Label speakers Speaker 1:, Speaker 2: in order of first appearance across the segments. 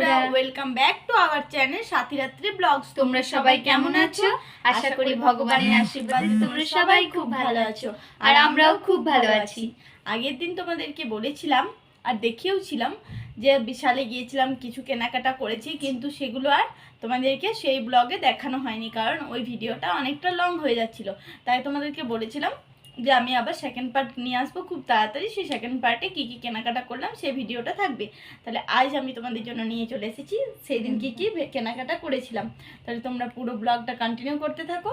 Speaker 1: বন্ধুরা welcome back to our channel Sathi Ratri blogs
Speaker 2: তোমরা সবাই কেমন আছো? আশা করি ভগবানের আশীর্বাদে তোমরা সবাই খুব ভালো আছো। আর আমরাও খুব ভালো আছি।
Speaker 1: আগের দিন তোমাদেরকে বলেছিলাম আর দেখেও ছিলাম যে বিশালে গিয়েছিলাম কিছু কেনাকাটা করেছি কিন্তু সেগুলো আর তোমাদেরকে সেই ব্লগে দেখানো হয়নি কারণ ওই ভিডিওটা অনেকটা লং হয়ে যাচ্ছিল। তাই তোমাদেরকে বলেছিলাম যে আমি আবার সেকেন্ড পার্ট নিয়ে আসব খুব তাড়াতাড়ি। সেই সেকেন্ড পার্টে কী কী কেনাকাটা করলাম সেই ভিডিওটা থাকবে। তাহলে আজ আমি তোমাদের জন্য নিয়ে চলে এসেছি। সেই দিন কী কী কেনাকাটা করেছিলাম। তাহলে তোমরা পুরো ব্লগটা কন্টিনিউ করতে থাকো।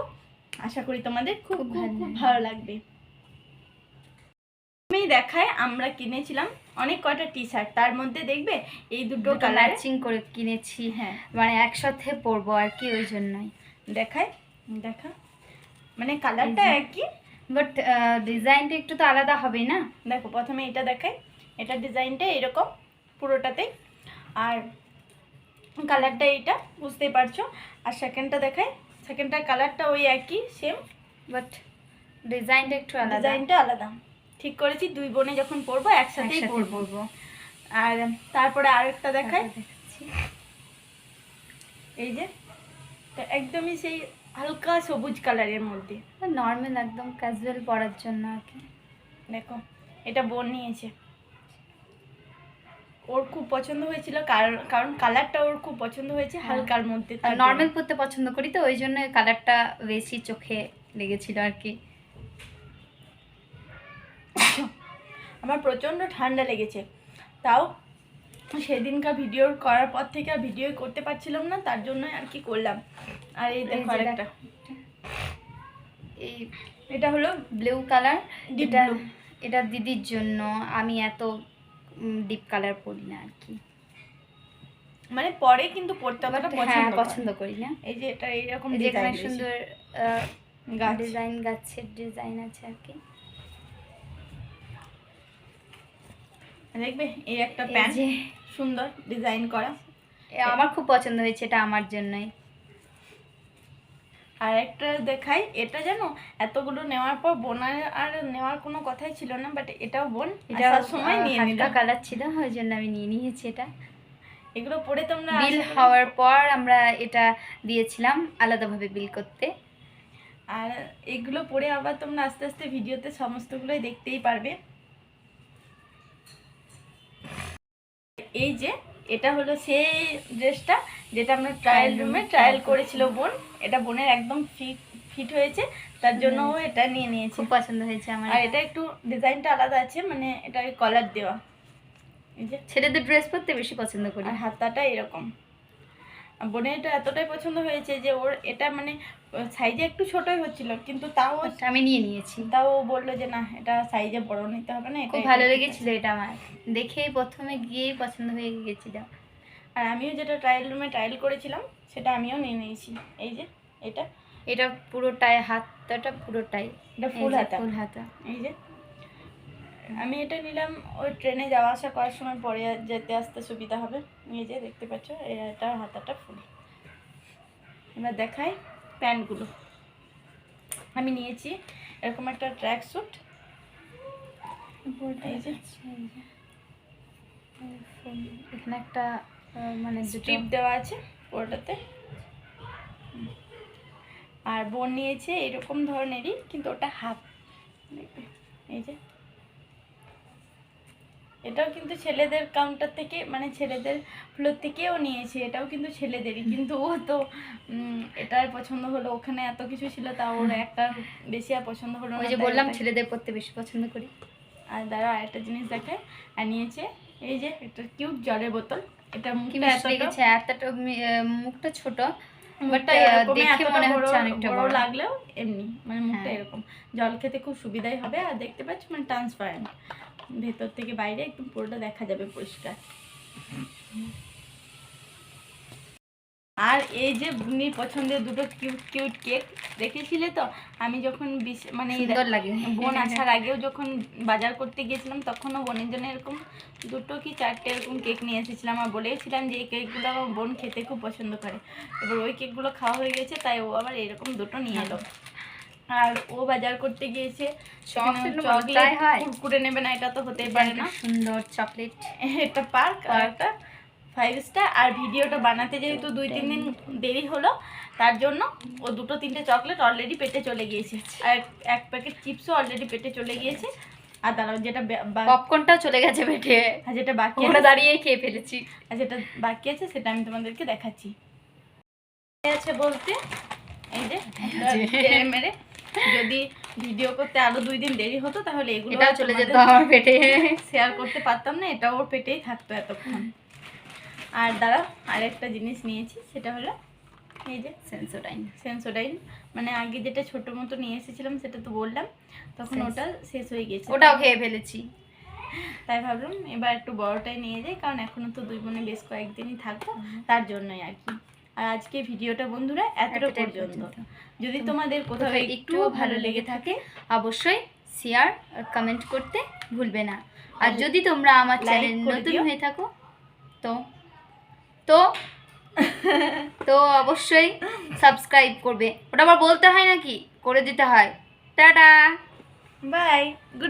Speaker 1: আশা করি তোমাদের খুব
Speaker 2: খুব
Speaker 1: খুব
Speaker 2: ভালো লাগবে।
Speaker 1: আমি দেখায় আমরা কিনেছিলাম অনেক কটা টি শার্ট তার মধ্যে দেখবে এই দুটো
Speaker 2: দুটো
Speaker 1: কালার
Speaker 2: ম্যাচিং করে কিনেছি।
Speaker 1: হ্যাঁ।
Speaker 2: মানে একসাথে পরবো আর কি ওই জন্যই।
Speaker 1: দেখায় দেখা। মানে কালারটা একই।
Speaker 2: বাট ডিজাইনটা একটু তো আলাদা হবে না?
Speaker 1: দেখো প্রথমে এটা দেখাই। এটা ডিজাইনটা এরকম পুরোটাতেই আর কালারটা এইটা বুঝতেই পারছ? আর সেকেন্ডটা দেখাই। সেকেন্ডটার কালারটা ওই একই সেম
Speaker 2: বাট ডিজাইনটা একটু আলাদা।
Speaker 1: ডিজাইনটা আলাদা। ঠিক করেছি দুই বোনে যখন পরবো একসাথেই
Speaker 2: একসাথে
Speaker 1: পরবো। আর তারপরে আরেকটা দেখাই। এই যে একদমই সেই হালকা সবুজ কালারের মধ্যে।
Speaker 2: নর্মাল একদম ক্যাজুয়াল পরার জন্য আর কি।
Speaker 1: দেখো এটা বোন নিয়েছে। ওর খুব পছন্দ হয়েছিল কারণ কারণ কালারটা ওর খুব পছন্দ হয়েছে হালকার মধ্যে
Speaker 2: নর্মাল পরতে পছন্দ করি তো ওই জন্য কালারটা বেশি চোখে লেগেছিল আর কি।
Speaker 1: আমার প্রচণ্ড ঠান্ডা লেগেছে। তাও সেদিনকার ভিডিও করার পর থেকে আর ভিডিও করতে পারছিলাম না তার জন্য আর কি করলাম। আর এই দেখো
Speaker 2: এই
Speaker 1: আরেকটা।
Speaker 2: এই
Speaker 1: এটা হলো
Speaker 2: ব্লু কালার এটা এটা দিদির জন্য। আমি এত ডিপ কালার পরি না আর কি।
Speaker 1: মানে পরে কিন্তু পড়তে অতটা
Speaker 2: হ্যাঁ
Speaker 1: পছন্দ
Speaker 2: করি। না।
Speaker 1: এই যে এটা এইরকম ডিজাইন
Speaker 2: সুন্দর
Speaker 1: গাছ।
Speaker 2: ডিজাইন গাছের ডিজাইন আছে আর কি।
Speaker 1: দেখবে এই একটা প্যান্ট। সুন্দর ডিজাইন করা।
Speaker 2: আমার খুব পছন্দ হয়েছে এটা আমার জন্যই।
Speaker 1: আর একটা দেখাই এটা জানো এতগুলো নেওয়ার পর বোনার আর নেওয়ার কোনো কথাই ছিল না বাট এটাও বোন
Speaker 2: এটা
Speaker 1: সময় নিয়ে নিলাম।
Speaker 2: কালার ছিল ওই জন্য আমি নিয়ে নিয়েছি এটা।
Speaker 1: এগুলো পরে তোমরা
Speaker 2: বিল হওয়ার পর আমরা এটা দিয়েছিলাম আলাদাভাবে বিল করতে।
Speaker 1: আর এগুলো পরে আবার তোমরা আস্তে আস্তে ভিডিওতে সমস্তগুলোই দেখতেই পারবে। এই যে এটা হলো সেই ড্রেসটা যেটা আমরা ট্রায়াল রুমে ট্রায়াল করেছিল বোন। এটা বোনের একদম ফিট ফিট হয়েছে তার জন্য ও এটা নিয়ে নিয়েছে।
Speaker 2: খুব পছন্দ হয়েছে আমার
Speaker 1: আর এটা। একটু ডিজাইনটা আলাদা আছে মানে এটা কলার দেওয়া। এই যে।
Speaker 2: ছেলেদের ড্রেস পরতে বেশি পছন্দ করি।
Speaker 1: আর হাতাটা এরকম। বোনের এটা এতটাই পছন্দ হয়েছে যে ওর এটা মানে সাইজে একটু ছোটই হচ্ছিল কিন্তু তাও
Speaker 2: আমি নিয়ে নিয়েছি।
Speaker 1: তাও বলল যে না এটা সাইজে বড় নিতে হবে না
Speaker 2: খুব ভালো লেগেছিল এটা আমার। দেখেই প্রথমে গিয়েই পছন্দ হয়ে গেছিল।
Speaker 1: আর আমিও যেটা ট্রায়াল রুমে ট্রায়াল করেছিলাম সেটা আমিও নিয়ে নিয়েছি। এই যে এটা।
Speaker 2: এটা পুরোটাই হাতটা পুরোটাই।
Speaker 1: এটা ফুল হাতা।
Speaker 2: ফুল হাতা।
Speaker 1: এই যে আমি এটা নিলাম ওই ট্রেনে যাওয়া আসা করার সময় পরে যেতে আসতে সুবিধা হবে। এই যে দেখতে পাচ্ছ এটা হাতাটা ফুল। এবার দেখাই প্যান্টগুলো। আমি নিয়েছি এরকম একটা ট্র্যাক স্যুট।
Speaker 2: এখানে একটা মানে
Speaker 1: স্ট্রিপ দেওয়া আছে পুরোটাতে। আর বোন নিয়েছে এরকম ধরনেরই কিন্তু ওটা হাফ। দেখবে এই যে। এটাও কিন্তু ছেলেদের কাউন্টার থেকে মানে ছেলেদের ফ্লোর থেকেও নিয়েছে এটাও কিন্তু ছেলেদেরই। কিন্তু ও তো এটার পছন্দ হলো ওখানে এত কিছু ছিল তা ওর একটা বেশি আর পছন্দ হলো না
Speaker 2: ওই যে বললাম ছেলেদের পরতে বেশি পছন্দ করি।
Speaker 1: আর দাঁড়া আরেকটা জিনিস দেখে আর নিয়েছে এই যে একটা কিউট জলের বোতল এটা মুখটা এতটা-
Speaker 2: এতটা মুখটা ছোট দেখে মনে হচ্ছে অনেকটা
Speaker 1: বড়। লাগলেও এমনি মানে মুখটা
Speaker 2: হ্যাঁ।
Speaker 1: এরকম। জল খেতে খুব সুবিধাই হবে আর দেখতে পাচ্ছ মানে ট্রান্সপারেন্ট ভেতর থেকে বাইরে একদম পুরোটা দেখা যাবে পরিষ্কার। আর এই যে বুনির পছন্দের দুটো কিউট কিউট কেক দেখেছিলে তো? আমি যখন মানে বোন আসার আগেও যখন বাজার করতে গিয়েছিলাম তখনও বোনের জন্য এরকম দুটো কি চারটে এরকম কেক নিয়ে এসেছিলাম। আর বলেছিলাম যে এই কেকগুলো আমার বোন খেতে খুব পছন্দ করে। এবার ওই কেকগুলো খাওয়া হয়ে গেছে তাই ও আবার এরকম দুটো নিয়ে এলো। আর ও বাজার করতে গিয়েছে।
Speaker 2: হয়?
Speaker 1: কুরকুরে নেবে না এটা তো হতেই পারে না।
Speaker 2: সুন্দর চকলেট।
Speaker 1: এটা পার্ক আর একটা ফাইভ স্টার আর ভিডিওটা বানাতে যেহেতু দুই তিন দিন দেরি হলো তার জন্য ও দুটো তিনটে চকলেট অলরেডি পেটে চলে গিয়েছে। আর এক- প্যাকেট চিপসও অলরেডি পেটে চলে গিয়েছে। আর দাঁড়াও যেটা
Speaker 2: পপকর্নটাও চলে গেছে পেটে।
Speaker 1: আর যেটা বাকি
Speaker 2: ওটা
Speaker 1: আছে
Speaker 2: দাঁড়িয়ে খেয়ে ফেলেছি।
Speaker 1: আর যেটা বাকি আছে সেটা আমি তোমাদেরকে দেখাচ্ছি। আছে বলতে এই যে। মেরে। যদি ভিডিও করতে আরও দুই দিন দেরি হতো তাহলে এগুলো
Speaker 2: চলে যেত আমার পেটে।
Speaker 1: শেয়ার করতে পারতাম না এটা ওর পেটেই থাকতো এতক্ষণ। আর দাঁড়া আরেকটা জিনিস নিয়েছি সেটা হলো এই যে
Speaker 2: সেন্সোডাইন
Speaker 1: সেন্সোডাইন মানে আগে যেটা ছোট মতো নিয়ে এসেছিলাম সেটা তো বললাম তখন ওটা শেষ হয়ে গেছে।
Speaker 2: ওটাও খেয়ে ফেলেছি।
Speaker 1: তাই ভাবলাম এবার একটু বড়টাই নিয়ে যাই কারণ এখনও তো দুই বোনে বেশ কয়েকদিনই থাকব তার জন্যই আর কি। আর আজকে ভিডিওটা বন্ধুরা এতটা পর্যন্ত। যদি তোমাদের কোথাও
Speaker 2: কোথাও
Speaker 1: একটুও ভালো লেগে থাকে
Speaker 2: অবশ্যই শেয়ার আর কমেন্ট করতে ভুলবে না। আর যদি তোমরা আমার চ্যানেল নতুন হয়ে থাকো তো তো তো অবশ্যই সাবস্ক্রাইব করবে। ওটা আবার বলতে হয় নাকি? করে দিতে হয়। টাটা!
Speaker 1: Bye good